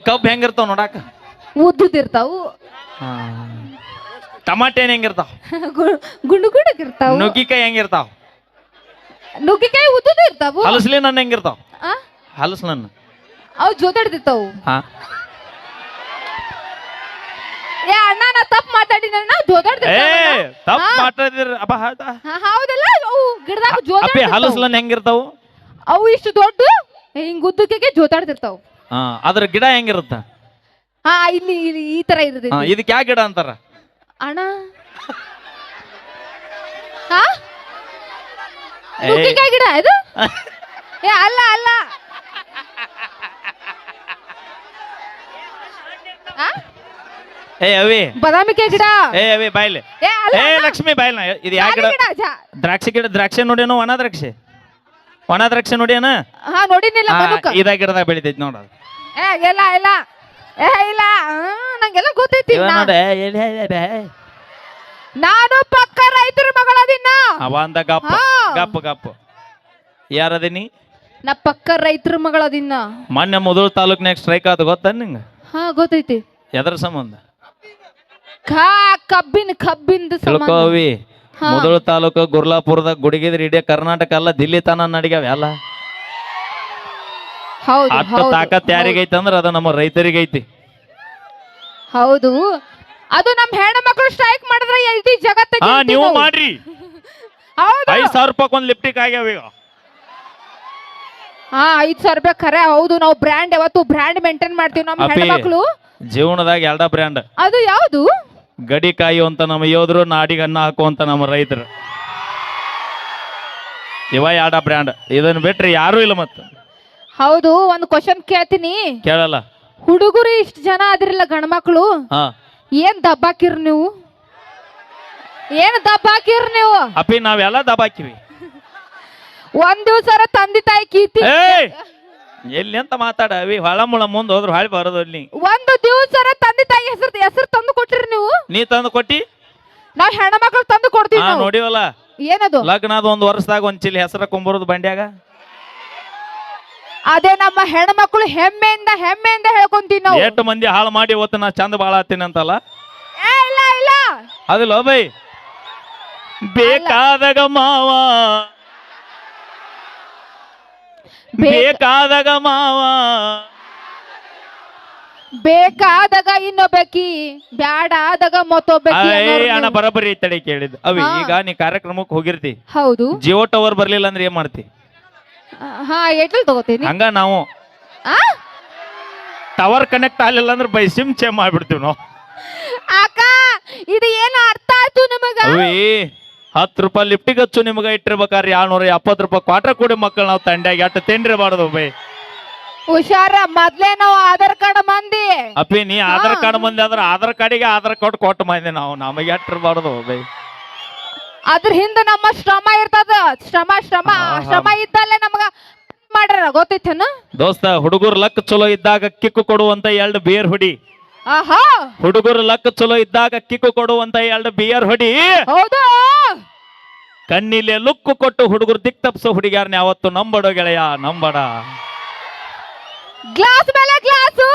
ಕಬ್ಬು ಹೆಂಗಿರ್ತಾವ ನೋಡಾಕ? ಉದ್ದುದಿರ್ತಾವು ಟಮಾಟೆ ಏನ್ ಹೆಂಗಿರ್ತಾವ? ಗುಂಡು ಗುಂಡಗಿರ್ತಾವು ನುಗ್ಗಿಕಾಯಿ ಹೆಂಗಿರ್ತಾವ? ನುಗ್ಗಿಕಾಯಿ ಉದ್ದುದು ಇರ್ತಾವು. ಹಲಸ್ಲಿ ನನ್ನ ಹೆಂಗಿರ್ತಾವ? ಆ? ಹಲಸ್ ನನ್ನ ಅವು ಜೋತಾಡ್ದಿರ್ತಾವು ಹಾ. ಏ ಅಣ್ಣ ನಾ ತಪ್ಪು ಮಾತಾಡಿನ ಏ ಜೋತಾಡ್ದಿರ್ತಾವ ತಪ್ಪ ಹಾ. ಮಾತಾಡಿದ್ರ ಅಪ್ಪ ಹೌದಾ? ಹೌದಲ್ಲ ಅವು ಗಿಡದಾಗ ಅಪ್ಪಿ ಜೋತಾಡ್ದಿರ್ತಾವು ಹಲಸ್ಲನ್ ಹೆಂಗಿರ್ತಾವು? ಅವು ಇಷ್ಟು ದೊಡ್ಡ ಹಿಂಗ್ ಉದ್ದಕ್ಕೆ ಜೋತಾಡ್ತಿರ್ತಾವು ಹಾ ಅದ್ರ ಗಿಡ ಹೆಂಗಿರುತ್ತ? ಹಾ ಇಲ್ಲಿ ಇಲ್ಲಿ ಈ ತರ ಇರುತ್ತೆ ಹಾ ಇದಕ್ಕೆ ಯಾವ ಗಿಡ ಅಂತಾರ? ಅಣ್ಣ. ಹಾ ಏ. ನುಗ್ಗಿಕಾಯಿ ಗಿಡ ಇದು? ಏ ಅಲ್ಲ ಅಲ್ಲ. ಆ? ಏ ಅವಿ. ಬದಾಮಿಕಾಯಿ ಗಿಡ. ಏ ಅವಿ ಬಾಯ್ಲಿ. ಏ ಅಲ್ಲ ಏ ಲಕ್ಷ್ಮಿ ಬಾಯ್ಲ. ಇದು ಯಾವ ಗಿಡ? ಜಾಲಿ ಗಿಡ ಜಾ- ದ್ರಾಕ್ಷಿ ಗಿಡ ದ್ರಾಕ್ಷಿ ನೋಡೇನು ಒಣ ದ್ರಾಕ್ಷಿ ಒಣ ದ್ರಾಕ್ಷಿ ನೋಡೇನ ಹಾ ನೋಡಿನಿಲ್ಲ ಮನುಕ. ಇದ ಗಿಡದಾಗ ಬೆಳಿತೈತಿ ನೋಡ ಏ ಇಲ್ಲ ಇಲ್ಲ. ಏ ಇಲ್ಲ. ನಂಗೆಲ್ಲ ಗೊತ್ತೈತಿ. ನಾನು ಪಕ್ಕ ರೈತರ ಮಗಳದಿನ್ನ ಅವಂದ ಅಂದ ಗಪ್ಪ ಗಪ್ಪ ಗಪ್ಪ. ಯಾರದೀನಿ ನಾ ಪಕ್ಕ ರೈತರ ಮಗಳದಿನ್ನ ಮೊನ್ನೆ ಮೊದಲು ತಾಲೂಕ್ನಾಗ ಸ್ಟ್ರೈಕ್ ಆದ ಗೊತ್ತ ನಿಂಗ? ಹಾ ಗೊತ್ತೈತಿ. ಎದ್ರ ಸಂಬಂಧ? ಕಾ ಕಬ್ಬಿನ ಕಬ್ಬಿಂದ ಸಂಬಂಧ. ತಿಳ್ಕೋವಿ ತಾಲೂಕ ಮುದೋಳ ತಾಲೂಕು ಗುರ್ಲಾಪುರದಾಗ ಗುಡಿಗಿದ್ರ ಇಡೀ ಕರ್ನಾಟಕ ಅಲ್ಲ ದಿಲ್ಲಿ ತನ ನಡಿಗ್ಯಾವ ಎಲ್ಲ. ಹೌದು ಅಷ್ಟು ಹೌದು, ತಾಕತ್. ಯಾರಿಗೈತಿ ಅಂದ್ರ ಅದು ನಮ್ಮ ರೈತರಿಗೈತಿ. ಹೌದು. ಅದು ನಮ್ ಹೆಣ್ಣು ಮಕ್ಕಳು ಸ್ಟ್ರೈಕ್ ಮಾಡಿದ್ರೆ ಇಡೀ ಜಗತ್ತ ಹಾ ನೀವು ಮಾಡ್ರಿ. ಹೌದು. ಐದ್ ಸಾವಿರ ರೂಪಾಯಿ ಒಂದ್ ಲಿಪ್ಟಿಕ್ ಆಗ್ಯಾವ ಈಗ. ಹಾ ಐದ್ ಸಾವಿರ ರೂಪಾಯಿ ಖರೆ. ಹೌದು ನಾವು ಬ್ರ್ಯಾಂಡ್ ಯಾವತ್ತು ಬ್ರ್ಯಾಂಡ್ ಮೇಂಟೈನ್ ಮಾಡ್ತೀವಿ ನಮ್ಮ ಅಪ್ಪಿ. ಹೆಣ್ಣು ಮಕ್ಕಳು ಜೀವನದಾಗ ಎರಡ ಬ್ರ್ಯಾಂಡ್ ಅದು ಯಾವುದು? ಗಡಿ ಕಾಯುವಂತ ನಮ್ಮ ಯೋಧರು ನಾಡಿಗೆ ಅನ್ನ ಹಾಕುವಂತ ನಮ್ಮ ರೈತರು. ಇವ ಎರಡ ಬ್ರ್ಯಾಂಡ್ ಇದನ್ನ ಬಿಟ್ರೆ ಯಾರು ಇಲ್ಲ ಮತ್ತ. ಹೌದು ಒಂದು ಕ್ವಶನ್ ಕೇಳ್ತೀನಿ. ಕೇಳಲ್ಲ. ಹುಡುಗರು ಇಷ್ಟು ಜನ ಅದಿರಲ್ಲ ಗಂಡ್ಮಕ್ಳು ಹಾ. ಏನ್ ದಬ್ಬಾಕಿರ್ ನೀವು? ಏನ್ ದಬ್ಬಾಕಿರ್ ನೀವು? ಅಪ್ಪಿ ನಾವೆಲ್ಲ ದಬ್ಬಾಕಿವಿ. ಒಂದ್ ದಿವ್ಸ ತಂದೆ ತಾಯಿ ಕೀತಿ ಏಯ್! ಎಲ್ಲಿ ಅಂತ ಮಾತಾಡ ಅವಿ ಹೊಳ ಮುಳ ಮುಂದ್ ಹೋದ್ರು ಹಾಳಿ ಬರೋದು ಅಲ್ಲಿ. ಒಂದು ದಿವ್ಸ ತಂದೆ ತಾಯಿ ಹೆಸರು ಹೆಸರು ತಂದು ಕೊಟ್ಟಿರಿ ನೀವು? ನೀ ತಂದು ಕೊಟ್ಟಿ? ನಾವ್ ಹೆಣ್ಮಕ್ಳು ತಂದು ಕೊಡ್ತೀವಿ ಹಾ ನಾವು. ನೋಡಿವಲ್ಲ. ಏನದು? ಲಗ್ನ ಅದು ಒಂದ್ ವರ್ಷದಾಗ ಒಂದ್ ಚಿಲಿ ಹೆಸರ ಕೊಂಬರೋದು ಬಂಡ್ಯಾಗ. ಅದೇ ನಮ್ಮ ಹೆಣ್ಮಕ್ಳು ಹೆಮ್ಮೆಯಿಂದ ಹೆಮ್ಮೆಯಿಂದ ಹೇಳ್ಕೊಂತೀನಿ ನಾವು. ಎಷ್ಟು ಮಂದಿ ಹಾಳು ಮಾಡಿ ಇವತ್ತು ನಾ ಚಂದ ಬಾಳ ಆತೀನಿ ಅಂತಲ್ಲ? ಏ, ಇಲ್ಲ ಇಲ್ಲ. ಅದಿಲ್ಲ ಬೈ. ಬೇಕಾದಾಗ ಮಾವ. ಬೇಕ- ಬೇಕಾದಾಗ ಮಾವ. ಬೇಕಾದಾಗ ಇನ್ನೊಬ್ಬಕಿ ಬ್ಯಾಡ ಆದಾಗ ಮತ್ತೊಬ್ಬಕಿ ಅನ್ನೋರು ಅಣ್ಣ ನೀವು. ಬರಬರಿ ತಡೆ ಕೇಳಿದ್ ಅವಿ ಹಾ. ಈಗ ನೀ ಕಾರ್ಯಕ್ರಮಕ್ಕೆ ಹೋಗಿರ್ತಿ. ಹೌದು. ಜಿಯೋ ಟವರ್ ಬರ್ಲಿಲ್ಲ ಅಂದ್ರೆ ಏನ್ ಮಾಡ್ತಿ? ಹಾ ಏರ್ಟೆಲ್ ತಗೋತೀನಿ. ಹಂಗ ನಾವು ಆ? ಟವರ್ ಕನೆಕ್ಟ್ ಆಗಲಿಲ್ಲ ಅಂದ್ರೆ ಬೈ ಸಿಮ್ ಚೇಂಜ್ ಮಾಡ್ಬಿಡ್ತೀವಿ ನಾವು. ಅಕ್ಕ ಇದು ಏನು ಅರ್ಥ ಆಯ್ತು ನಿಮಗೆ? ಅವಿ ಹತ್ತು ರೂಪಾಯಿ ಲಿಫ್ಟಿಗೆ ಹಚ್ಚು ನಿಮಗೆ ಇಟ್ಟಿರ್ಬೇಕಾದ್ರೆ ಏಳ್ನೂರ ಎಪ್ಪತ್ತು ರೂಪಾಯಿ ಕ್ವಾಟ್ರ್ ಕೊಡಿ ಮಕ್ಕಳು ನಾವು ತಂಡ್ಯಾಗ. ಅಟ್ಟು ತಿಂಡಿರಬಾರ್ದು ಬೈ. ಹುಷಾರ ಮೊದ್ಲೇ ನಾವು ಆಧಾರ್ ಕಾರ್ಡ್ ಮಂದಿ. ಅಪ್ಪಿ ನೀ ಆಧಾರ್ ಕಾರ್ಡ್ ಮಂದಿ ಆದ್ರೆ ಆಧಾರ್ ಕಾರ್ಡಿಗೆ ಆಧಾರ್ ಕಾರ್ಡ್ ಕೊಟ್ಟು ಮಂದಿ ನಾವು. ನಮಗೆ ಎಟ್ಟಿರಬಾರ್ದು ಬೈ. ಅದ್ರ ಹಿಂದೆ ನಮ್ಮ ಶ್ರಮ ಇರ್ತದ. ಶ್ರಮ ಶ್ರಮ ಆ ಶ್ರಮ ಇದ್ದಲ್ಲೇ ಮಾಡ್ಯಾರ ಗೊತ್ತೈತೇನ? ದೋಸ್ತ ಹುಡುಗರು ಲಕ್ ಚಲೋ ಇದ್ದಾಗ ಕಿಕ್ಕು ಕೊಡುವಂತ ಎರಡು ಬಿಯರ್ ಹೊಡಿ. ಆಹಾ! ಹುಡುಗರು ಲಕ್ ಚಲೋ ಇದ್ದಾಗ ಕಿಕ್ಕು ಕೊಡುವಂತ ಎರಡು ಬಿಯರ್ ಹೊಡಿ. ಹೌದು? ಕಣ್ಣಿಲೆ ಲುಕ್ಕು ಕೊಟ್ಟು ಹುಡುಗರು ದಿಕ್ ತಪ್ಸೋ ಹುಡುಗಿಯಾರನ್ನ ಯಾವತ್ತು ನಂಬಡೋ ಗೆಳೆಯ ನಂಬಡ. ಗ್ಲಾಸ್ ಮೇಲೆ ಗ್ಲಾಸು!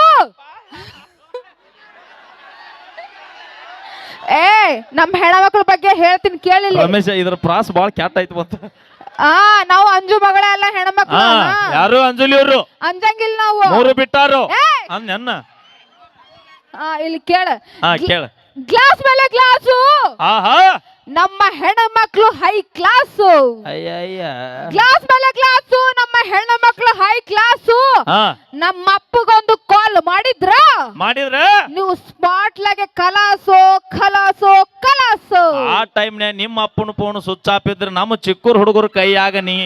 ಏ ನಮ್ ಹೆಣ್ಮಕ್ಳ ಬಗ್ಗೆ ಹೇಳ್ತೀನಿ ಕೇಳಿಲ್ಲ. ರಮೇಶ ಇದ್ರ ಪ್ರಾಸ್ ಬಹಳ ಕ್ಯಾಟ್ ಆಯ್ತು ಬಂತ ಆ ನಾವು ಅಂಜು ಮಗಳೆಲ್ಲ ಹೆಣ್ಮಕ್ಳು ಹಾ ಹಾ. ಯಾರು ಅಂಜಲಿ ಅವರು ಅಂಜಂಗಿಲ್ಲ ನಾವು. ಮೂರು ಬಿಟ್ಟಾರು! ಅನ್ನ ಇಲ್ಲಿ ಕೇಳ. ಕೇಳ. ಗ್ಲಾಸ್ ಮೇಲೆ ಗ್ಲಾಸು. ಆಹಾ! ನಮ್ಮ ಹೆಣ್ಮಕ್ಳು ಹೈ ಕ್ಲಾಸು ಗ್ಲಾಸ್ ಮೇಲೆ ಕ್ಲಾಸ್ ನಮ್ಮ ಹೆಣ್ಣ ಮಕ್ಳು ಹೈ. ಕ್ಲಾಸು ನಮ್ಮ ಅಪ್ಪಗೊಂದು ಕಾಲ್ ಮಾಡಿದ್ರ? ಮಾಡಿದ್ರ? ನೀವು ಸ್ಪಾಟ್ ಲಾಗೆ ಕಲಾಸು ಕಲಾಸು ಕಲಾಸು. ಆ ಟೈಮ್ ನಿಮ್ಮ ಅಪ್ಪನ ಫೋನ್ ಸ್ವಿಚ್ ಆಫ್ ಇದ್ರೆ ನಮ್ಮ ಚಿಕ್ಕೂರ್ ಹುಡುಗರು ಕೈಯಾಗ ನೀ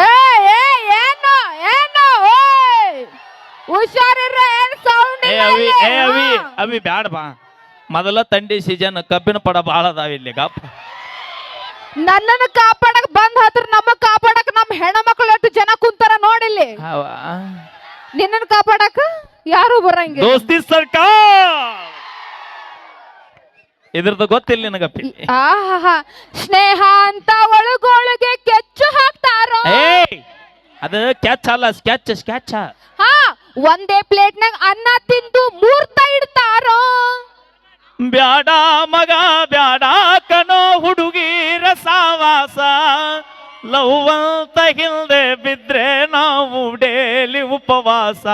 ಏ ಏ ಏನು ಏನು ಹುಷಾರಿರ ಏನ್ ಸೌಂಡ್ ಏ ಅವಿ ಏ ಅವಿ ಅವಿ ಬ್ಯಾಡ ಬಾ ಮೊದಲ ತಂಡಿ ಸೀಸನ್ ಕಬ್ಬಿನ ಪಡ ಭಾಳ ಅದಾವ ಇಲ್ಲಿ ಗಪ್ಪ ನನ್ನನ್ನು ಕಾಪಾಡಕ್ ಬಂದ್ ಹತ್ರ ನಮ್ಮ ಕಾಪಾಡಕ್ ನಮ್ಮ ಹೆಣ್ಮಕ್ಳು ಎಷ್ಟು ಜನ ಕುಂತಾರ ನೋಡಿಲ್ಲಿ ನಿನ್ನನ್ನು ಕಾಪಾಡಕ ಯಾರು ಬರಂಗಿಲ್ಲ. ದೋಸ್ತಿ ಸರ್ಕಾರ! ಇದ್ರದ್ದು ಗೊತ್ತಿಲ್ಲ ನಿನಗಪ್ಪಿ ಆಹಾ ಸ್ನೇಹ ಅಂತ ಒಳಗೊಳಗೆ ಕೆಚ್ಚು ಹಾಕ್ತಾರೋ? ಏಯ್! ಅದು ಕ್ಯಾಚ್ ಅಲ್ಲ ಸ್ಕ್ಯಾಚ್ ಸ್ಕ್ಯಾಚ್ ಹಾ ಒಂದೇ ಪ್ಲೇಟ್ನಾಗ ಅನ್ನ ತಿಂದು ಮೂರ್ತ ಇಡ್ತಾರೋ? ಬ್ಯಾಡ ಮಗ ಬ್ಯಾಡ ಕನೋ ಹುಡುಗಿರ ಸಾವಾಸ ಲವ್ವಂತ ಹಿಂದೆ ಬಿದ್ರೆ ನಾವು ಡೇಲಿ ಉಪವಾಸ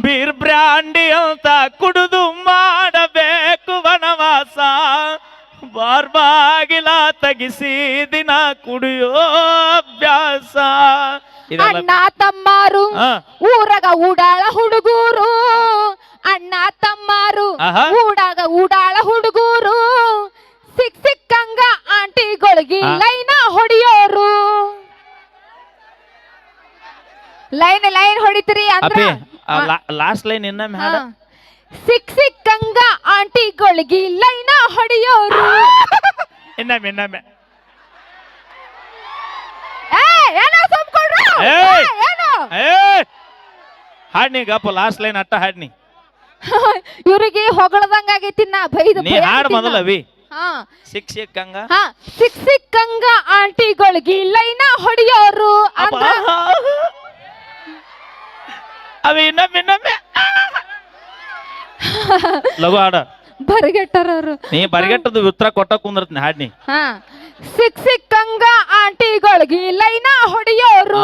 ಬೀರ್ ಬ್ರ್ಯಾಂಡಿ ಅಂತ ಕುಡಿದು ಮಾಡಬೇಕು ವನವಾಸ ಬಾರ್ ಬಾಗಿಲ ತಗಿಸಿ ದಿನ ಕುಡಿಯೋ ಅಭ್ಯಾಸ ಇದೆಲ್ಲ ಅಣ್ಣ ತಮ್ಮಾರು. ಊರಾಗ ಊಡಾಳ ಹುಡುಗರು. ಊಡಾಗ ಊಡಾಳ ಹುಡುಗೂರು ಸಿಕ್ ಸಿಕ್ಕಂಗ ಆಂಟಿಗಳಿಗೆ. ಲೈನ ಹೊಡಿಯೋರು. ಲೈನ್ ಲೈನ್ ಹೊಡಿತೀರಿ ಅಂದ್ರೆ ಲಾಸ್ಟ್ ಲೈನ್ ಇನ್ನೊಮ್ಮೆ ಹಾಡ. ಸಿಕ್ ಸಿಕ್ಕಂಗ ಆಂಟಿಗಳಿಗೆ ಲೈನ ಹೊಡಿಯೋರು. ಇನ್ನೊಮ್ಮೆ ಇನ್ನೊಮ್ಮೆ ಏನೋ! ಏ, ಏನು. ಹಾಡ್ನಿ ಗಪ್ಪ ಲಾಸ್ಟ್ ಲೈನ್ ಅಟ್ಟ ಹಾಡ್ನಿ. ಇವ್ರಿಗೆ ಹೊಗಳದಂಗ ಆಗೈತಿ ನಾ ಬೈದು ನೀ ಹಾಡ್ ಮೊದಲ ಅವಿ ಹಾ. ಸಿಕ್ ಸಿಕ್ಕಂಗ ಹಾ ಸಿಕ್ ಸಿಕ್ಕಂಗ ಆಂಟಿಗಳಿಗೆ ಲೈನ ಹೊಡಿಯೋರು ಅಂದ್ರ ಅವಿ ಇನ್ನೊಮ್ಮೆ ಇನ್ನೊಮ್ಮೆ. ಲಘು ಹಾಡ. ಬರಗೆಟ್ಟರವ್ರು. ನೀ ಬರಿಗೆಟ್ಟದು ಉತ್ತರ ಕೊಟ್ಟ ಕುಂದಿರ್ತೀನಿ ಹಾಡ್ನಿ ಹಾ. ಸಿಕ್ ಸಿಕ್ಕಂಗ ಆಂಟಿಗಳಿಗೆ ಲೈನ ಹೊಡಿಯೋರು.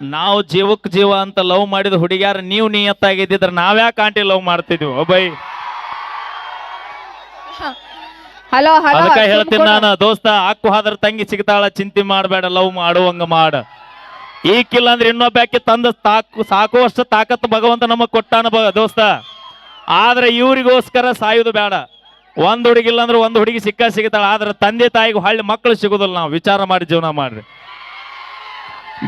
ನಾವು ಜೀವಕ್ ಜೀವ ಅಂತ ಲವ್ ಮಾಡಿದ ಹುಡುಗ್ಯಾರ ನೀವು ನಿಯತ್ತಾಗಿದ್ದಿದ್ರೆ ನಾವ್ಯಾಕೆ ಆಂಟಿ ಲವ್ ಮಾಡ್ತಿದ್ವಿ ಓ ಬೈ. ಹಲೋ ಹಲೋ ಅದಕ್ಕ ಹೇಳ್ತೀನಿ ನಾನು ದೋಸ್ತ ಹಾಕು ಹಾದ್ರ ತಂಗಿ ಸಿಗ್ತಾಳ ಚಿಂತೆ ಮಾಡಬೇಡ ಲವ್ ಮಾಡುವಂಗ ಮಾಡ. ಈಕಿಲ್ಲ ಅಂದ್ರೆ ಇನ್ನೊಬ್ಬಾಕಿ ತಂದ ತಾಕು ಸಾಕುವಷ್ಟು ತಾಕತ್ ಭಗವಂತ ನಮಗ್ ಕೊಟ್ಟಾನ ಬ- ದೋಸ್ತ. ಆದ್ರೆ ಇವ್ರಿಗೋಸ್ಕರ ಸಾಯುದು ಬೇಡ. ಒಂದ್ ಹುಡುಗಿಲ್ಲ ಅಂದ್ರೆ ಒಂದ್ ಹುಡುಗಿ ಸಿಕ್ಕ ಸಿಗ್ತಾಳ ಆದ್ರೆ ತಂದೆ ತಾಯಿಗೆ ಹಳ್ಳಿ ಮಕ್ಕಳು ಸಿಗುದಿಲ್ಲ ನಾವು ವಿಚಾರ ಮಾಡಿ ಜೀವನ ಮಾಡ್ರಿ.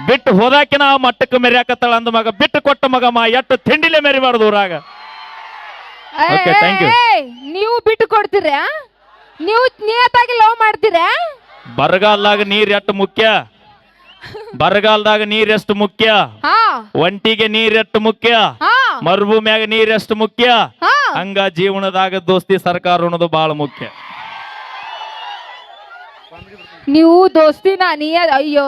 ಬಿಟ್ಟು ಹೋದಾಕಿನ ಆ ಮಟ್ಟಕ್ಕೆ ಮೆರ್ಯಾಕತ್ತಾಳ ಅಂದ ಮಗ ಬಿಟ್ಟು ಕೊಟ್ಟ ಮಗ ಮಾ ಎಟ್ಟು ತಿಂಡಿಲೆ ಮೆರಿಬಾರ್ದು ಊರಾಗ. ಏಯ್, Okay, thank you. ಏಯ್, ನೀವು ಬಿಟ್ಟು ಕೊಡ್ತೀರಾ? ನೀವು ನಿಯತ್ತಾಗಿ ಲವ್ ಮಾಡ್ತೀರಾ? ಬರಗಾಲದಾಗ ನೀರ್ ಎಟ್ಟು ಮುಖ್ಯ? ಬರಗಾಲದಾಗ ನೀರ್ ಎಷ್ಟು ಮುಖ್ಯ? ಹಾ. ಒಂಟಿಗೆ ನೀರ್ ಎಷ್ಟು ಮುಖ್ಯ? ಹಾ. ಮರುಭೂಮಿಯಾಗ ನೀರ್ ಎಷ್ಟು ಮುಖ್ಯ? ಹಾ. ಹಂಗ ಜೀವನದಾಗ ದೋಸ್ತಿ ಸರ್ಕಾರ ಅನ್ನೋದು ಬಹಳ ಮುಖ್ಯ. ನೀವು ದೋಸ್ತಿನ ನೀ ಅಯ್ಯೋ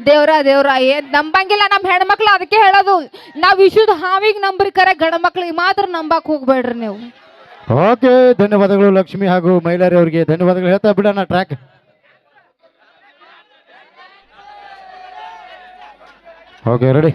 ದೇವ್ರ ದೇವ್ರ ಏನ್ ನಂಬಂಗಿಲ್ಲ ನಮ್ ಹೆಣ್ಮಕ್ಳು ಅದಕ್ಕೆ ಹೇಳೋದು, ನಾವ್ ವಿಶ್ವದ ಹಾವಿಗೆ ನಂಬ್ರಿ ಕರೆ ಗಂಡ ಮಕ್ಳಿಗೆ ಮಾತ್ರ ನಂಬಕ್ ಹೋಗ್ಬೇಡ್ರಿ ನೀವು. ಓಕೆ, ಧನ್ಯವಾದಗಳು ಲಕ್ಷ್ಮಿ ಹಾಗೂ ಮೈಲಾರಿ ಧನ್ಯವಾದಗಳು, ಹೇಳ್ತಾ ಬಿಡೋಣ ಟ್ರ್ಯಾಕ್ ಓಕೆ ರೆಡಿ